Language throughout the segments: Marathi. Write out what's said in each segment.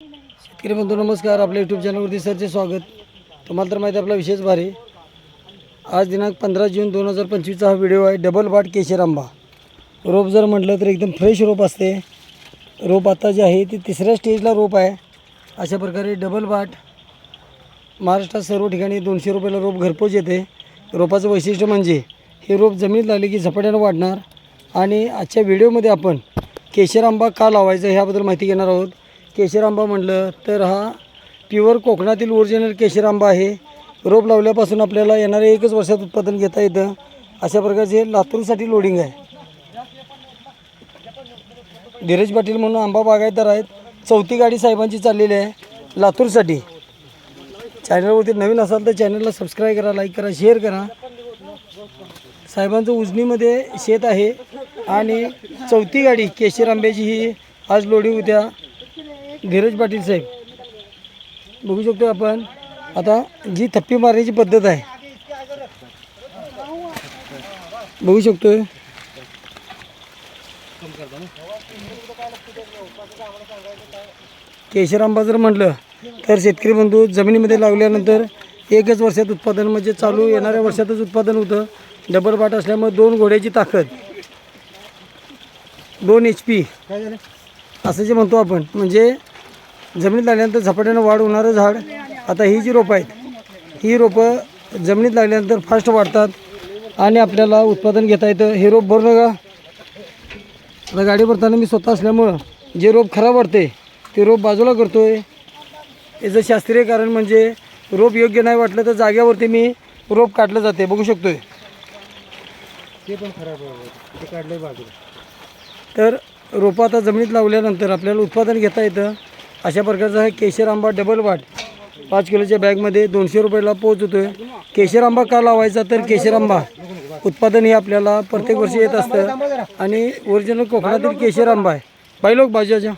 शेतकरी बंधू नमस्कार. आपल्या यूट्यूब चॅनलवरती सरचे स्वागत. तुम्हाला तर माहिती आहे आपला विशेष भारी. आज दिनांक पंधरा जून दोन हजार पंचवीसचा हा व्हिडिओ आहे. डबल बाट केशर आंबा. रोप जर म्हटलं तर एकदम फ्रेश रोप असते. रोप आता जे आहे ते तिसऱ्या स्टेजला रोप आहे. अशा प्रकारे डबल बाट महाराष्ट्रात सर्व ठिकाणी दोनशे रुपयाला रोप घरपोच येते. रोपाचं वैशिष्ट्य म्हणजे हे रोप जमिनीत लागले की झपाट्यानं वाढणार. आणि आजच्या व्हिडिओमध्ये आपण केशर आंबा का लावायचा ह्याबद्दल माहिती घेणार आहोत. केशर आंबा म्हटलं तर हा प्युअर कोकणातील ओरिजिनल केशरांबा आहे. रोप लावल्यापासून आपल्याला येणाऱ्या एकच वर्षात उत्पादन घेता येतं. अशा प्रकारचे लातूरसाठी लोडिंग आहे. धीरज पाटील म्हणून आंबा बागायतदार आहेत. चौथी गाडी साहेबांची चाललेली आहे लातूरसाठी. चॅनलवरती नवीन असाल तर चॅनलला सबस्क्राईब करा लाईक करा शेअर करा. साहेबांचं उजनीमध्ये शेत आहे आणि चौथी गाडी केशर आंब्याची ही आज लोडिंग होत्या. धीरज पाटील साहेब बघू शकतो आपण आता जी थप्पी मारण्याची पद्धत आहे बघू शकतो केशर आंबा जर म्हटलं तर शेतकरी बंधू जमिनीमध्ये लावल्यानंतर एकच वर्षात उत्पादन म्हणजे चालू येणाऱ्या वर्षातच उत्पादन होतं. डबल बाट असल्यामुळे दोन घोड्याची ताकद दोन एच पी असं जे म्हणतो आपण. म्हणजे जमिनीत लागल्यानंतर झपाट्यानं वाढ होणारं झाड आता ही जी रोपं आहेत ही रोपं जमिनीत लागल्यानंतर फास्ट वाढतात आणि आपल्याला उत्पादन घेता येतं. हे रोप भरू नका आता गाडी भरताना मी स्वतः असल्यामुळं जे रोप खराब वाटते ते रोप बाजूला करतो आहे याचं शास्त्रीय कारण म्हणजे रोप योग्य नाही वाटलं तर जाग्यावरती मी रोप काढलं जाते. बघू शकतोय. ते पण खराब ते काढले बाजूला. तर रोपं आता जमिनीत लावल्यानंतर आपल्याला उत्पादन घेता येतं. अशा प्रकारचा हा केशर आंबा डबल वाट. पाच किलोच्या बॅगमध्ये दोनशे रुपयाला पोच होतो आहे केशर आंबा का लावायचा तर केशर आंबा. उत्पादन हे आपल्याला प्रत्येक वर्षी येत असतं. आणि ओरिजिनल कोकणातील केशर आंबा आहे. बायलोक बाजूच्या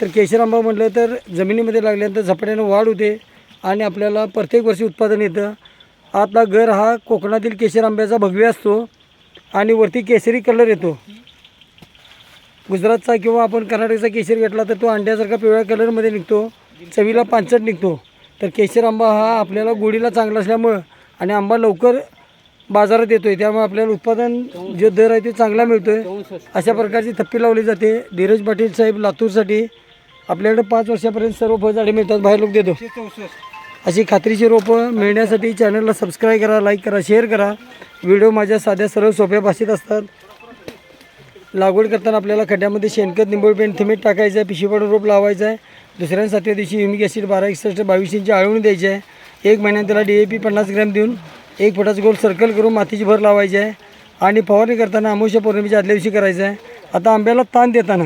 तर केशर आंबा म्हटलं तर जमिनीमध्ये लागल्यानंतर झपाट्यानं वाढ होते आणि आपल्याला प्रत्येक वर्षी उत्पादन येतं. आतला घर हा कोकणातील केशर आंब्याचा भगवी असतो आणि वरती केसरी कलर येतो. गुजरातचा किंवा आपण कर्नाटकचा केशर घेतला तर तो अंड्यासारखा पिवळ्या कलरमध्ये निघतो. चवीला पांचट निघतो. तर केशर आंबा हा आपल्याला गोडीला चांगला असल्यामुळं आणि आंबा लवकर बाजारात येतो आहे त्यामुळे आपल्याला उत्पादन जो दर आहे तो चांगला मिळतो आहे अशा प्रकारची थप्पी लावली जाते. धीरज पाटील साहेब लातूरसाठी आपल्याकडे पाच वर्षापर्यंत सर्व फळझाडे मिळतात. बाहेर लोक देतो. अशी खात्रीची रोपं मिळण्यासाठी चॅनलला सबस्क्राईब करा लाईक करा शेअर करा. व्हिडिओ माझ्या साध्या सरळ सोप्या भाषेत असतात. लागवड करताना आपल्याला खड्ड्यामध्ये शेणखत निंबळ पेंट थिमेट टाकायचं आहे पिशवी पाडून रोप लावायचं आहे. दुसऱ्या सातव्या दिवशी युमिक ॲसिड बारा एकसष्ट बावीस इंची आळवून द्यायची आहे. एक महिन्यात त्याला डी ए पी पन्नास ग्रॅम देऊन एक फुटाचं गोल सर्कल करून मातीची भर लावायची आहे. आणि फवारणी करताना अमावस्या पौर्णिमेच्या आदल्या दिवशी करायचं आहे. आता आंब्याला ताण देताना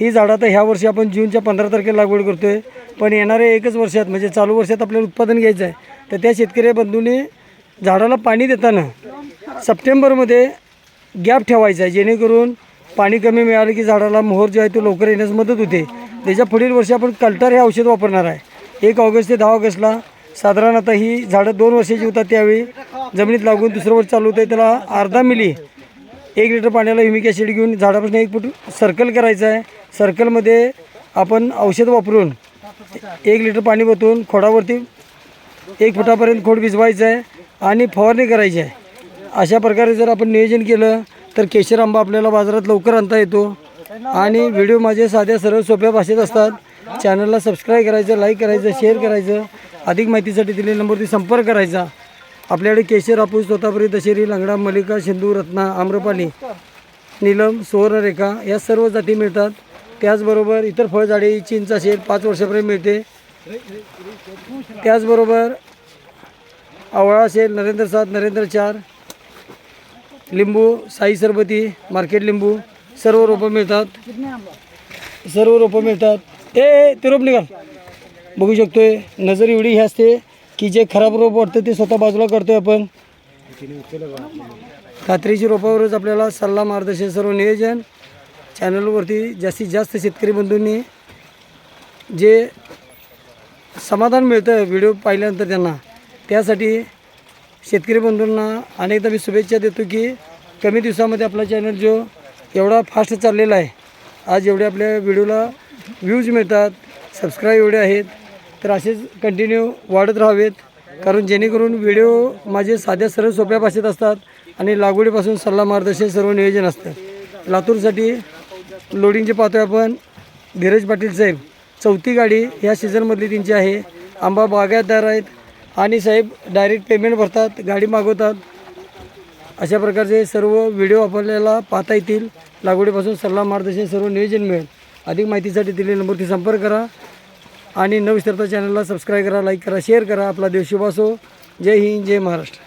ही झाडं आता ह्या वर्षी आपण जूनच्या पंधरा तारखेला लागवड करतो आहे पण येणाऱ्या एकच वर्षात म्हणजे चालू वर्षात आपल्याला उत्पादन घ्यायचं आहे. तर त्या शेतकरी बंधूंनी झाडाला पाणी देताना सप्टेंबरमध्ये गॅप ठेवायचा आहे जेणेकरून पाणी कमी मिळालं की झाडाला मोहर जो आहे तो लवकर येण्यास मदत होते. त्याच्या पुढील वर्षी आपण कल्टर हे औषध वापरणार आहे. एक ऑगस्ट ते दहा ऑगस्टला साधारण आता ही झाडं दोन वर्षाची होतात त्यावेळी. जमिनीत लागून दुसरं वर्ष चालू होतं त्याला अर्धा मिली एक लिटर पाण्याला युमिक ॲसिड घेऊन झाडापासून एक फूट सर्कल करायचं आहे. सर्कलमध्ये आपण औषध वापरून एक लिटर पाणी ओतून खोडावरती एक फुटापर्यंत खोड भिजवायचं आहे आणि फवारणी करायची आहे. अशा प्रकारे जर आपण नियोजन केलं तर केशर आंबा आपल्याला बाजारात लवकर आणता येतो. आणि व्हिडिओ माझे साध्या सरळ सोप्या भाषेत असतात. चॅनलला सबस्क्राईब करायचं लाईक करायचं शेअर करायचं. अधिक माहितीसाठी दिलेल्या नंबरवरती संपर्क करायचा. आपल्याकडे केशर हापूस तोतापुरी दशेरी लंगडा मलिका सिंधू रत्ना आम्रपाली नीलम सुवर्णरेखा या सर्व जाती मिळतात. त्याचबरोबर इतर फळझाडे चिंच असेल पाच वर्षापर्यंत मिळते. त्याचबरोबर आवळा असेल नरेंद्र सात नरेंद्र चार लिंबू साई सरबती मार्केट लिंबू सर्व रोपं मिळतात. सर्व रोपं मिळतात. ए ते रोप निघाल. बघू शकतोय नजर एवढी ही असते की जे खराब रोप वाटतं ते स्वतः बाजूला करतोय आपण. खात्रीची रोपावरच आपल्याला सल्ला मार्गदर्शन सर्व नियोजन. चॅनलवरती जास्तीत जास्त शेतकरी बंधूंनी जे समाधान मिळतं व्हिडिओ पाहिल्यानंतर त्यांना त्यासाठी शेतकरी बंधूंना अनेकदा मी शुभेच्छा देतो की कमी दिवसामध्ये आपला चॅनल जो एवढा फास्ट चाललेला आहे आज एवढे आपल्या व्हिडिओला व्ह्यूज मिळतात सबस्क्राईब एवढे आहेत तर असेच कंटिन्यू वाढत राहावेत. कारण जेणेकरून व्हिडिओ माझे साध्या सरळ सोप्या भाषेत असतात आणि लागवडीपासून सल्ला मार्गदर्शन सर्व नियोजन असतं. लातूरसाठी लोडिंगचे पाहतोय आपण धीरज पाटील साहेब चौथी गाडी ह्या सीझनमधली त्यांची आहे. आंबा बागायतदार आहेत आणि साहेब डायरेक्ट पेमेंट भरतात गाडी मागवतात. अशा प्रकारचे सर्व व्हिडिओ आपल्याला पाहता येतील. लागवडीपासून सल्ला मार्गदर्शन सर्व नियोजन मिळेल. अधिक माहितीसाठी दिलेल्या नंबरवरती संपर्क करा. आणि न चॅनलला सबस्क्राईब करा लाईक करा शेअर करा. आपला देव शुभासो जय हिंद जय महाराष्ट्र.